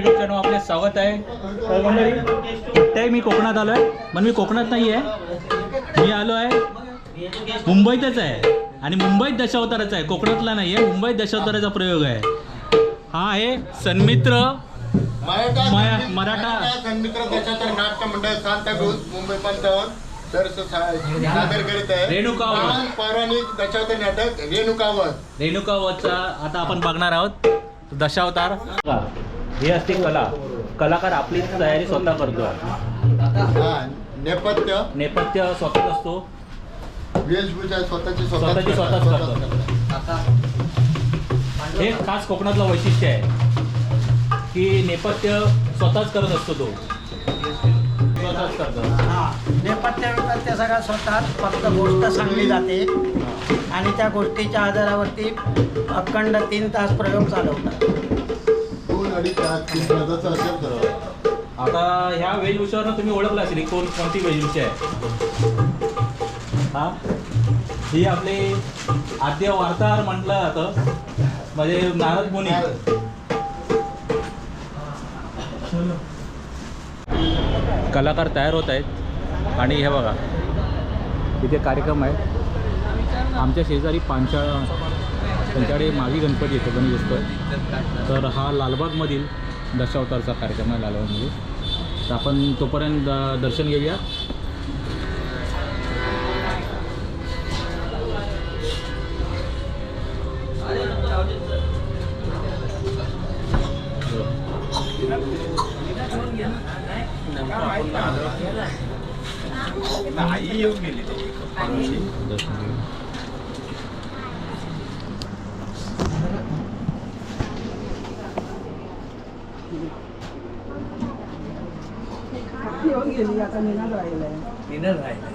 आटके channel आपले स्वागत आहे. एकट्याही मी कोकणात आलो आहे पण मी कोकणात नाही आहे मी आलो आहे मुंबईतच आहे. आणि मुंबईत दशावताराचा आहे. कोकणातला नाही आहे मुंबईत दशावताराचा प्रयोग आहे. हा आहे सन्मित्र मराठा संमित्र देशाचं नाट्य मंडळ सांताक्रूज मुंबई पंचावन्न तर सादर करीत आहे. रेणुकावत. महान पौराणिक दशावतार नाटक रेणुकावत आता आपण बघणार आहोत. दशावतार. ही असते कला. कलाकार आपली तयारी स्वतः करतो. हा, नेपथ्य. नेपथ्य स्वतःच असतो. वेशभूषा स्वतःची स्वतःची स्वतःच करतो. हे खास कोकणातलं वैशिष्ट्य आहे. की नेपथ्य स्वतःच करत असतो तो. स्वतःच करतो. नेपथ्य विपथ्य सगळं स्वतः फक्त गोष्ट सांगली जाते. आणि त्या गोष्टीच्या आधारावरती अखंड तीन तास प्रयोग चालवतात. दोन अडीच तास तीन असेल आता ह्या वेशभूषावरनं तुम्ही ओळखला असेल कोण कोणती वेशभूषा आहे? हा? ही आपली आद्य वार्ताहर म्हटलं जातं. म्हणजे नारद मुनी. कलाकार तयार होत आहेत. आणि हे बघा इथे कार्यक्रम आहे. आमच्या शेजारी पांचाळ त्यांच्याकडे मागी गणपती येतो गणेश तर हा लालबागमधील दशावतारचा कार्यक्रम आहे लालबागमध्ये. तर आपण तोपर्यंत द- दर्शन घेऊया.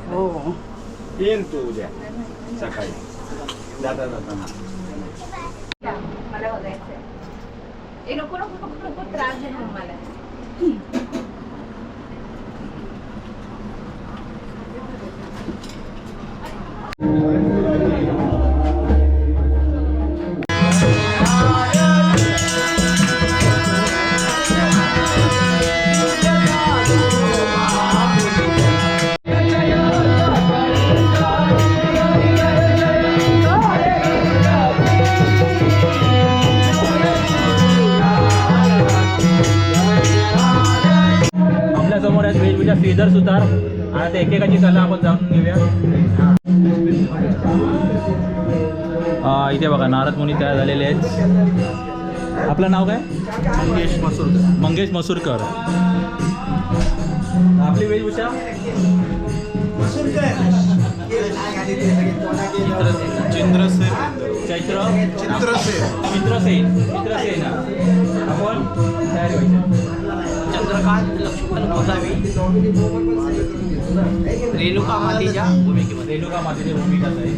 हो. येईन तू उद्या सकाळी. जाता जाताना मला बघायचंय. ए नको नको नको नको त्रास देणार मला समोर आहेत वेशभूषा श्रीधर सुतार आणि आता एकेकाची कला आपण जाणून घेऊया. इथे बघा नारद मुनी तयार झालेले आहेत. आपलं नाव काय? मंगेश मसूरकर. मंगेश मसूरकर. आपली वेशभूषा? चैत्र चित्रसेन चित्रसेन चित्रसेन आपण चंद्रकांत लक्ष्मण गोसावी रेणुका मातीच्या भूमिकेमध्ये रेणुका मातेच्या भूमिका आहे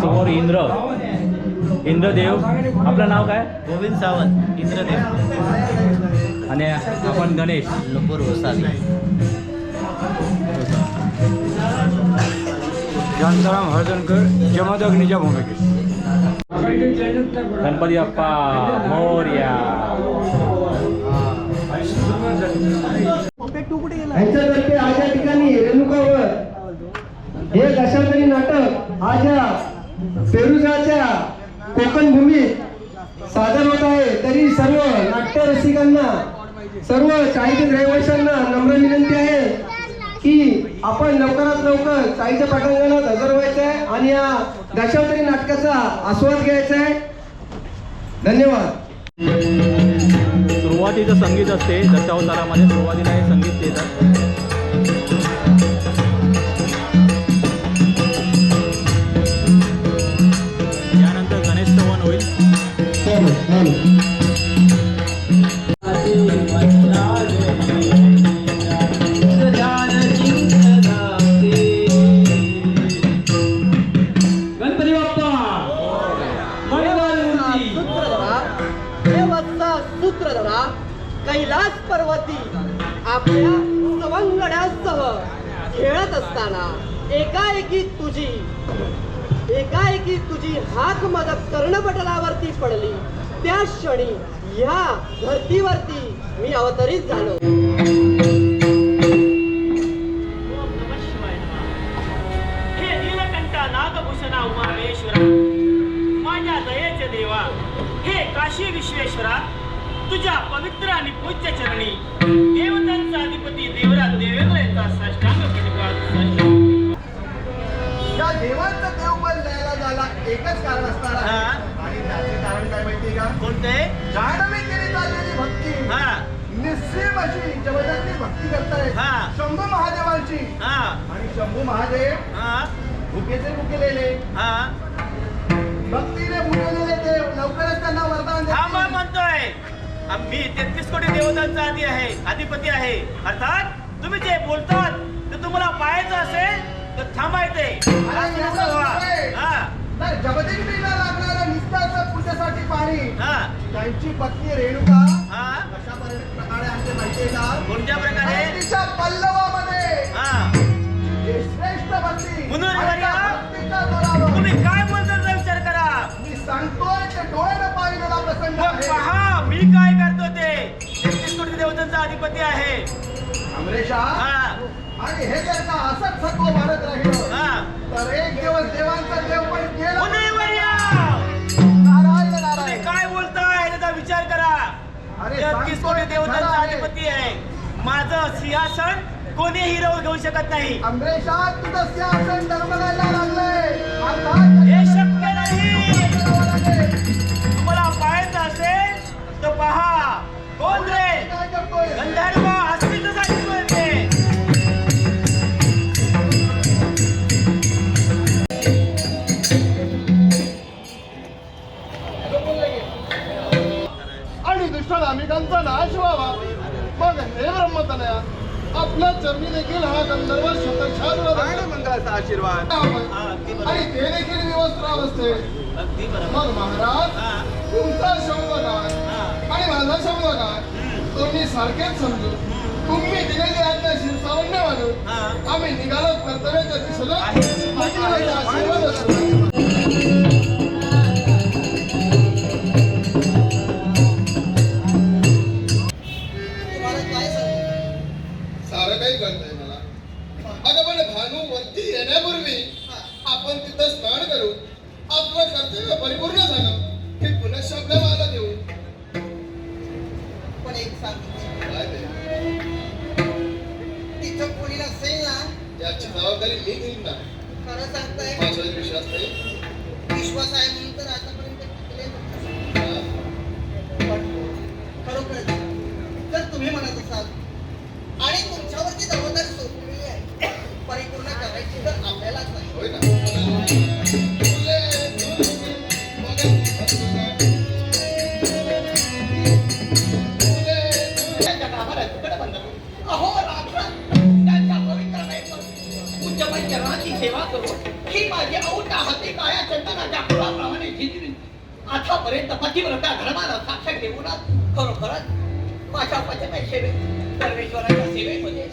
समोर इंद्र इंद्रदेव आपलं नाव काय गोविंद सावंत इंद्रदेव आणि आपण गणेश नुपूर गोसावी शांताराम हळदणकर जमदग्नीच्या भूमिकेत. गणपती बाप्पा मोर्या. यांच्यातर्फे आज या ठिकाणी रेणुकावर हे दशावतारी नाटक आज या पेरुजाच्या कोकण भूमीत सादर होत आहे. तरी सर्व नाट्य रसिकांना सर्व चाळीतील रहिवाशांना नम्र विनंती आहे. की आपण लवकरात लवकर ताईच्या पटांगणात हजर व्हायचं आहे आणि या दशावतरी नाटकाचा आस्वाद घ्यायचा आहे धन्यवाद. सुरुवातीचं संगीत असते दशावतारामध्ये सुरुवातीला हे संगीत नागभूषणा उमामेश्वरा माझ्या दयेचे देवा हे काशी विश्वेश्वरा तुझ्या पवित्र आणि पूज्य चरणी देवतांचा अधिपती देवराज देवेंद्र यांचा साष्टांग. या देवांचं देवबल द्यायला जायला एकच कारण असणार. आणि त्याचे कारण काय माहितीये का? कोणते? जाणवी केली चाललेली भक्ती. हा. निस्सीम अशी जबरदस्ती भक्ती हा. शंभू महादेवांची. हा. आणि शंभू महादेव भुकेचे भुकेलेले. हा. भक्तीने भुकेलेले देव लवकरच त्यांना वरदान मग देतील. म्हणतोय आम्ही तेहतीस कोटी देवतांचा आधी आहे अधिपती आहे. अर्थात तुम्ही जे बोलतात ते तुम्हाला पाहायचं असेल तर थांबायचे. हा. तर लागणाऱ्या नित्याचं पूजेसाठी पाणी. हा. त्यांची पत्नी रेणुका हा. कशा परि- प्रकारे आणते माहितीये का? कोणत्या प्रकारे? तिच्या पल्लवामध्ये तुम्ही काय बोलताचा विचार करा. मी सांगतोय ते डोळ्यानं पाहिलेला प्रसंग मग आहे. पहा मी काय करतो ते. तेहतीस कोटी देवतांचा अधिपती आहे. अमरेशा हा आणि हे जर का असंच सत्व वाढत राहिलं हा. तर एक दिवस देवांचा देव पण गेला. मुनुर वर्या, नारायण तुम्ही नारायण काय बोलताय त्याचा विचार करा. अरे तेहतीस कोटी सांगतोय ते देवतांचा खरं आहे. अधिपती आहे. माझं सिंहासन कोणीही हिरवून घेऊ शकत नाही. अमरेशा तुझं सिंहासन डगमगायला लागलंय. चरणी देखील हा गंधर्व मंगळाचा आशीर्वाद. आणि ते देखील अगदी बरोबर. मग महाराज हा, तुमचा शंभगान हा. आणि माझा शंभगान दोन्ही सारखेच समजू तुम्ही दिलेली आज्ञा शिरसावण्य मानून. आम्ही निघालो कर्तव्याच्या दिशेला आशीर्वाद असतो. सेवा करू. ही माझी औट हाती काया चंदनाच्या फुलाप्रमाणे झिजली. आतापर्यंत पतिव्रता धर्माला साक्ष ठेवूनच खरोखरच माझ्या पचमय सेवे परमेश्वराच्या सेवेमध्ये.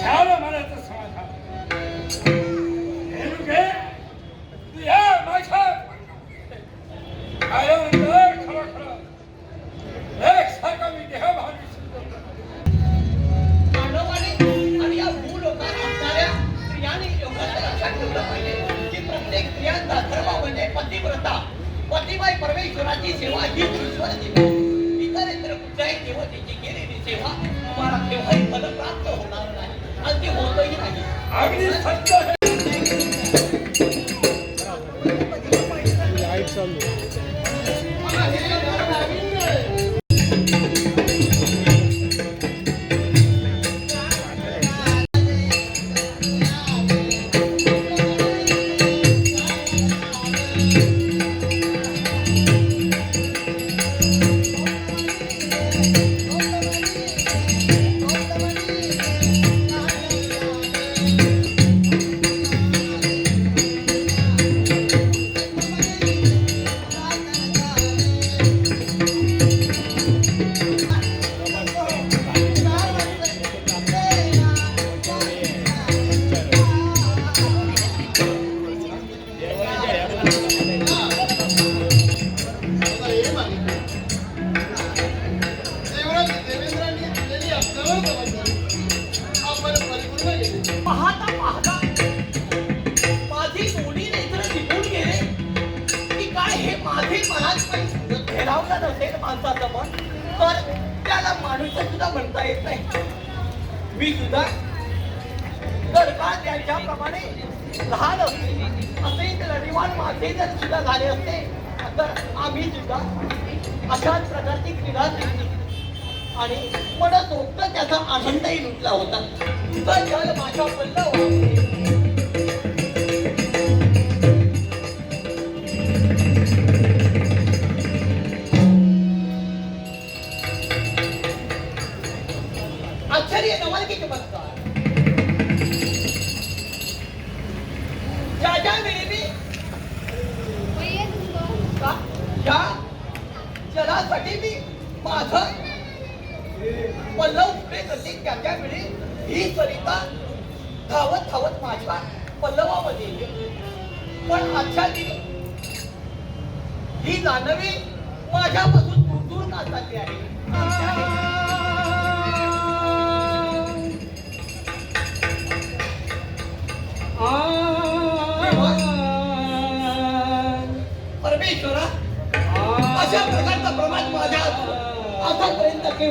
झालं परमेश्वराची सेवा ही ईश्वर सेवा इतर इतर कुठल्याही देवतेची केलेली सेवा तुम्हाला केव्हाही फलप्राप्त होणार नाही. आणि ते होतही नाही. अगदी सत्य अशाच प्रकारची क्रीडा आणि मला स्वतः त्याचा आनंदही लुटला होता. तिथं जल माझ्या पल्ला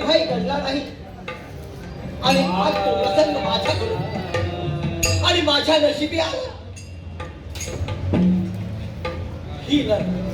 काही घडला नाही. आणि आज तो प्रसंग माझ्याकडून. आणि माझ्या नशिबी आला. ही लढ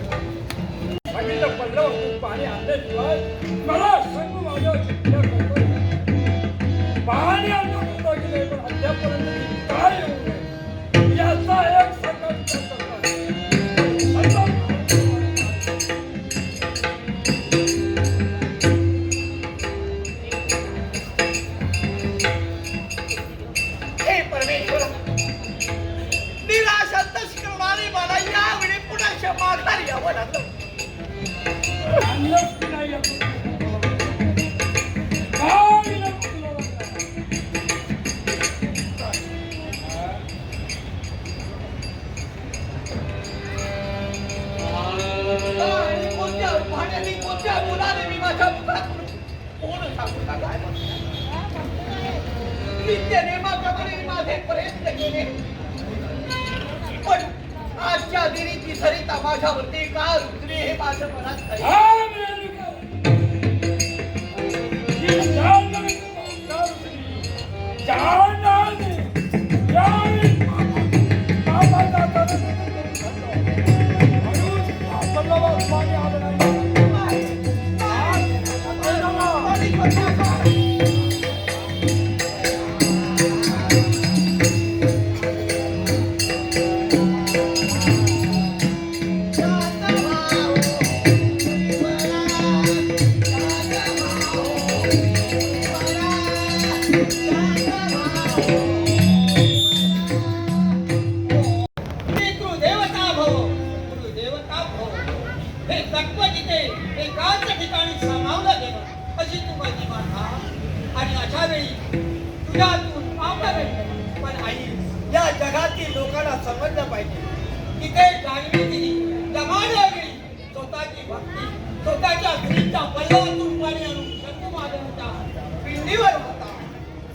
माझ्यावरती का रुजले हे माझ्या मनात आहे आपल्याला समजलं पाहिजे. तिथे जाणवी लागली स्वतःची भक्ती स्वतःच्या पल्लवातून पाणी आणून पिंडीवर होता.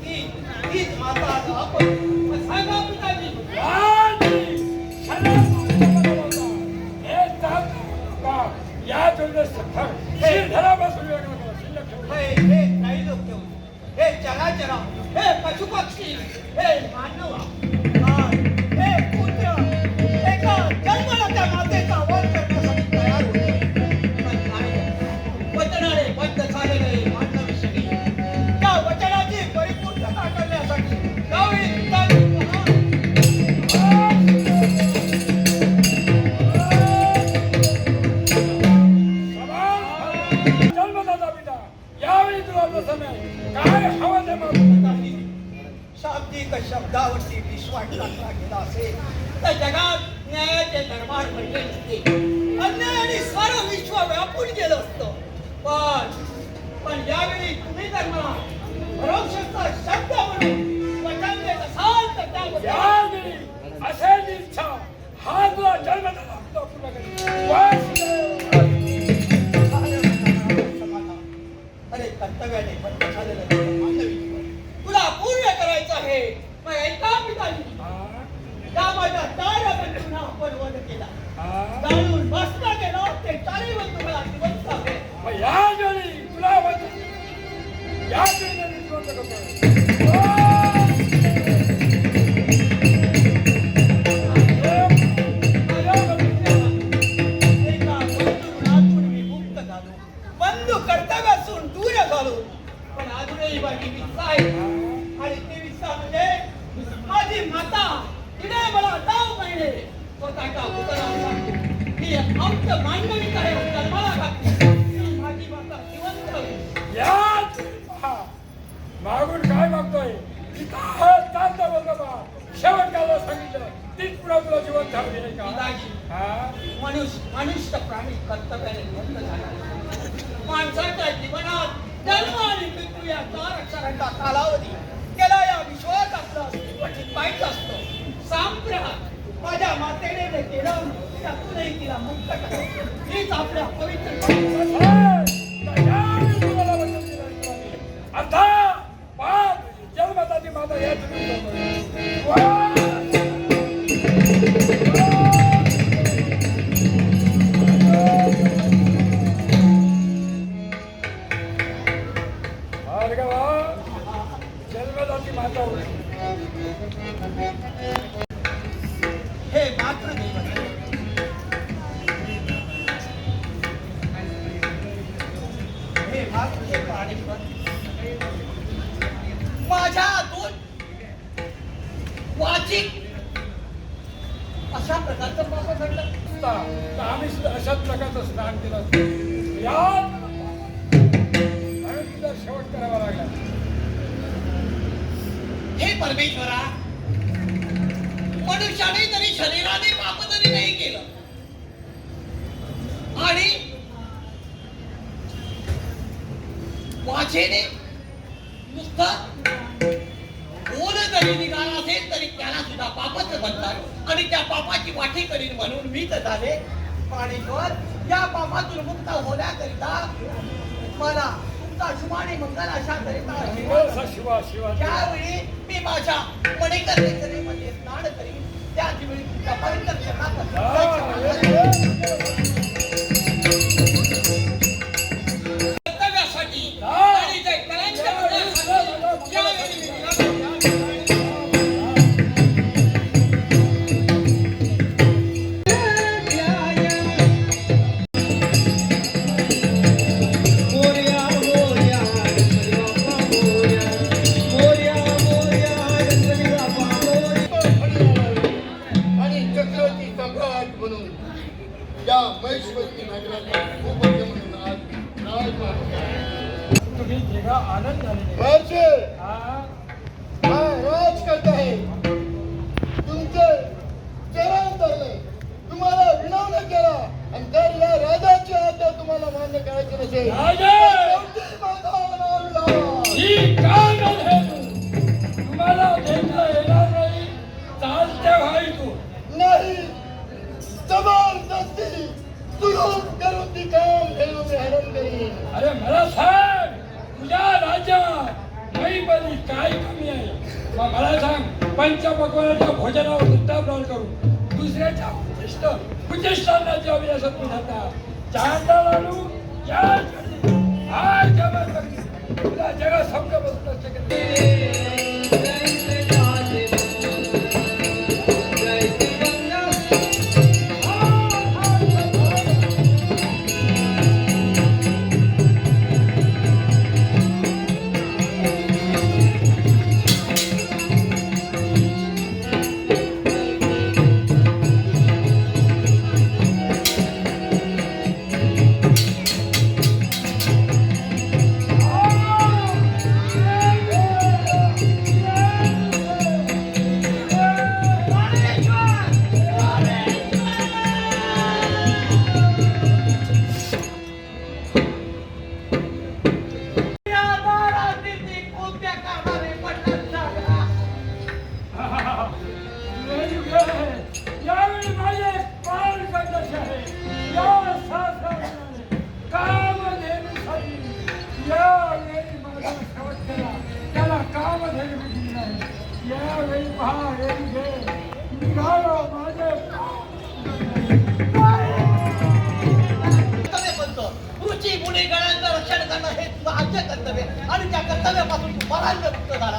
ती तीच माता आपण सांगा पिताजी. या सत्तर. हे. चरा चरा हे पशुपक्षी. केला मनुष्य प्राणी कर्तव्याने बंद झाला माणसाच्या जीवनात जन्म आणि मृत्यू या चार अक्षरांचा कालावधी त्याला या विश्वात आपलं अस्तित्व टिकवायचं असतं. सांप्रहात माझ्या मातेने जे केलं त्यातूनही तिला मुक्त करतो हीच आपल्या पवित्र तुम्हाला वचन दिलं आहे. आता माता या माझ्या हातून वाचिक अशा प्रकारचं पाप घडलं. आम्ही अशाच प्रकारचं स्नान केलं. या शेवट करावा लागला. हे परमेश्वरा मनुष्याने तरी शरीराने पाप तरी नाही केलं. आणि वाचेने नुसतं बोल जरी निघाला असेल तरी त्याला सुद्धा पापच म्हणतात. आणि त्या पापाची वाटी करीन म्हणून मी तर झाले पाणेश्वर या पापातून मुक्त होण्याकरिता मला तुमचा शुभाने मंगल अशा करिता ज्यावेळी मी माझ्या मणिकर्णेश्वरीमध्ये स्नान करीन त्याच वेळी तुमच्या पवित्र कर्तव्यासाठी महर्षी, हा? हा राज करत आहे. तुमचे चरण धरले. तुम्हाला विनवणं केला. आणि जर या राजाची आज्ञा तुम्हाला मान्य करायची नसेल. काय कमी आहे? मग मला सांग पंच पकवानाच्या भोजनावर वृत्तापन करू. दुसऱ्याच्या उच्चिष्ट उच्चिष्टांना जे अभियासात जाता चांदा लाडू या आज जबरदस्ती तुला जगा समजा बसत असते कर्तव्यापासून तू मरांग मुक्त झाला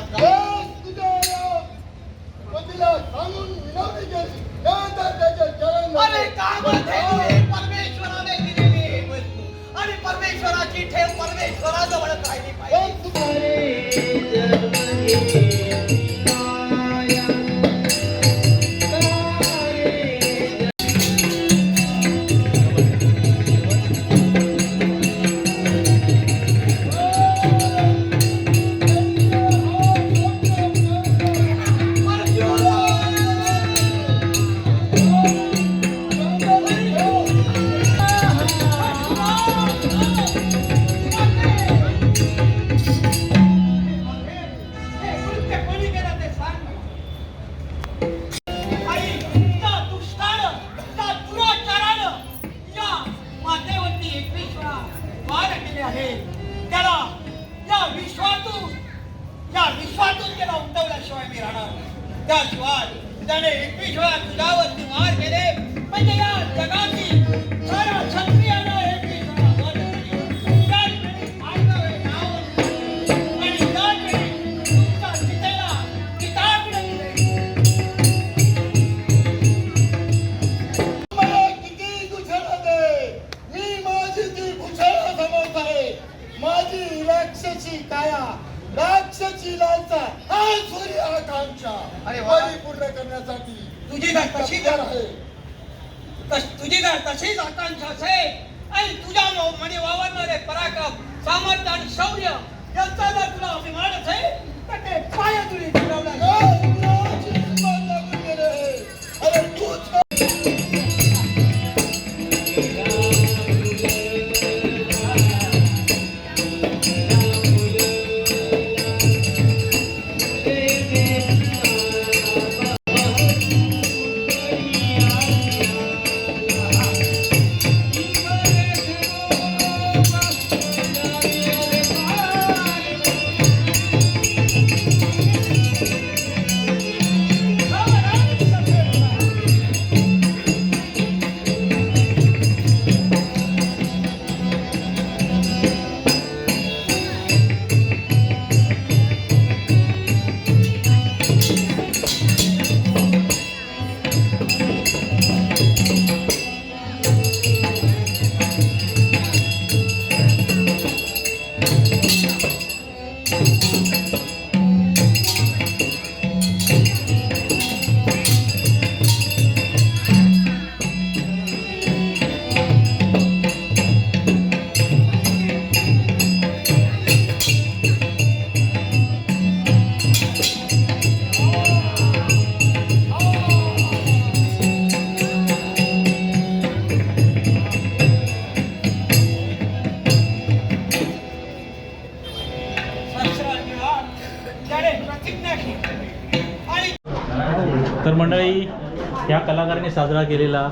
केलेला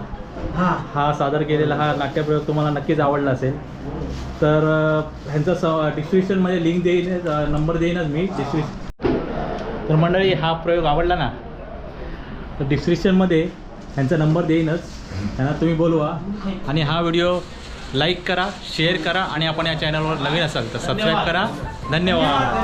हा. सादर केलेला हा नाट्यप्रयोग तुम्हाला नक्कीच आवडला असेल. तर ह्यांचं स डिस्क्रिप्शनमध्ये लिंक देईनच नंबर देईनच मी डिस्क्रिप तर मंडळी हा प्रयोग आवडला ना? तर डिस्क्रिप्शनमध्ये ह्यांचा नंबर देईनच. त्यांना तुम्ही बोलवा. आणि हा व्हिडिओ लाईक करा शेअर करा आणि आपण या चॅनलवर नवीन असाल तर सबस्क्राईब करा. धन्यवाद.